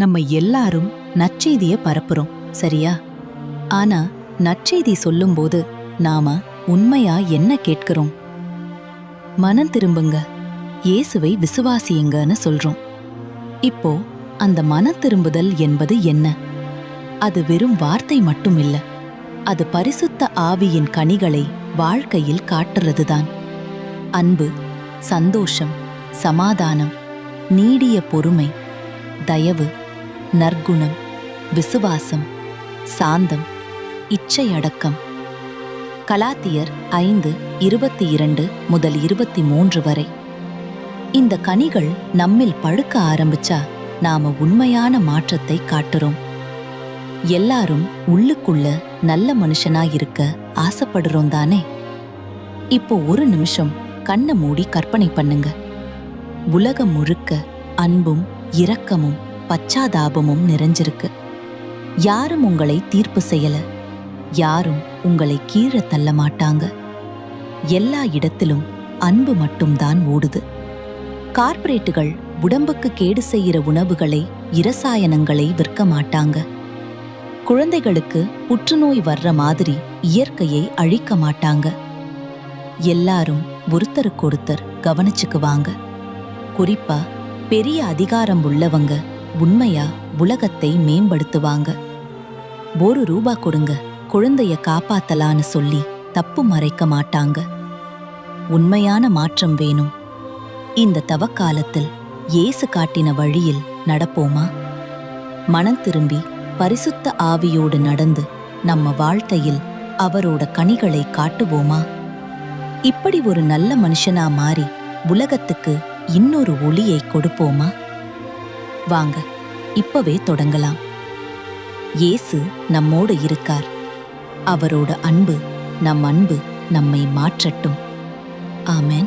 நம்ம எல்லாரும் நற்செய்திய பரப்புறோம் சரியா? ஆனா நற்செய்தி சொல்லும்போது நாம உண்மையா என்ன கேட்கிறோம்? மனம் திரும்புங்க. இயேசுவை விசுவாசியுங்கன்னு சொல்றோம். இப்போ அந்த மனம் திரும்புதல் என்பது என்ன? அது வெறும் வார்த்தை மட்டும் இல்ல அது பரிசுத்த ஆவியின் கனிகளை வாழ்க்கையில் காட்டுறதுதான். அன்பு சந்தோஷம் சமாதானம் நீடிய பொறுமை தயவு நற்குணம் விசுவாசம் சாந்தம் இச்சையடக்கம். கலாத்தியர் ஐந்து இருபத்தி இரண்டு முதல் இருபத்தி மூன்று வரை. இந்த கனிகள் நம்மில் பழுக்க ஆரம்பிச்சா நாம உண்மையான மாற்றத்தை காட்டுறோம். எல்லாரும் உள்ளுக்குள்ள நல்ல மனுஷனா இருக்க ஆசைப்படுறோம் தானே? இப்போ ஒரு நிமிஷம் கண்ணை மூடி கற்பனை பண்ணுங்க. உலகம் முழுக்க அன்பும் இரக்கமும் பச்சாதாபமும் நிறைஞ்சிருக்கு. யாரும் உங்களை தீர்ப்பு செய்யல. யாரும் உங்களை கீழே தள்ள மாட்டாங்க. எல்லா இடத்திலும் அன்பு மட்டும்தான் ஓடுது. கார்ப்பரேட்டுகள் உடம்புக்கு கேடு செய்கிற உணவுகளை இரசாயனங்களை விற்க மாட்டாங்க. குழந்தைகளுக்கு புற்றுநோய் வர்ற மாதிரி இயற்கையை அழிக்க மாட்டாங்க. எல்லாரும் ஒருத்தருக்கொருத்தர் கவனிச்சுக்குவாங்க. குறிப்பா பெரிய அதிகாரம் உள்ளவங்க உண்மையா உலகத்தை மேம்படுத்துவாங்க. ஒரு ரூபா கொடுங்க குழந்தைய காப்பாத்தலான்னு சொல்லி தப்பு மறைக்க மாட்டாங்க. உண்மையான மாற்றம் வேணும். இந்த தவக்காலத்தில் இயேசு காட்டின வழியில் நடப்போமா? மனம் திரும்பி பரிசுத்த ஆவியோடு நடந்து நம்ம வாழ்க்கையில் அவரோட கனிகளை காட்டுவோமா? இப்படி ஒரு நல்ல மனுஷனா மாறி உலகத்துக்கு இன்னொரு ஒளியை கொடுப்போமா? வாங்க இப்பவே தொடங்கலாம். இயேசு நம்மோடு இருக்கார். அவரோட அன்பு நம் அன்பு நம்மை மாற்றட்டும். ஆமேன்.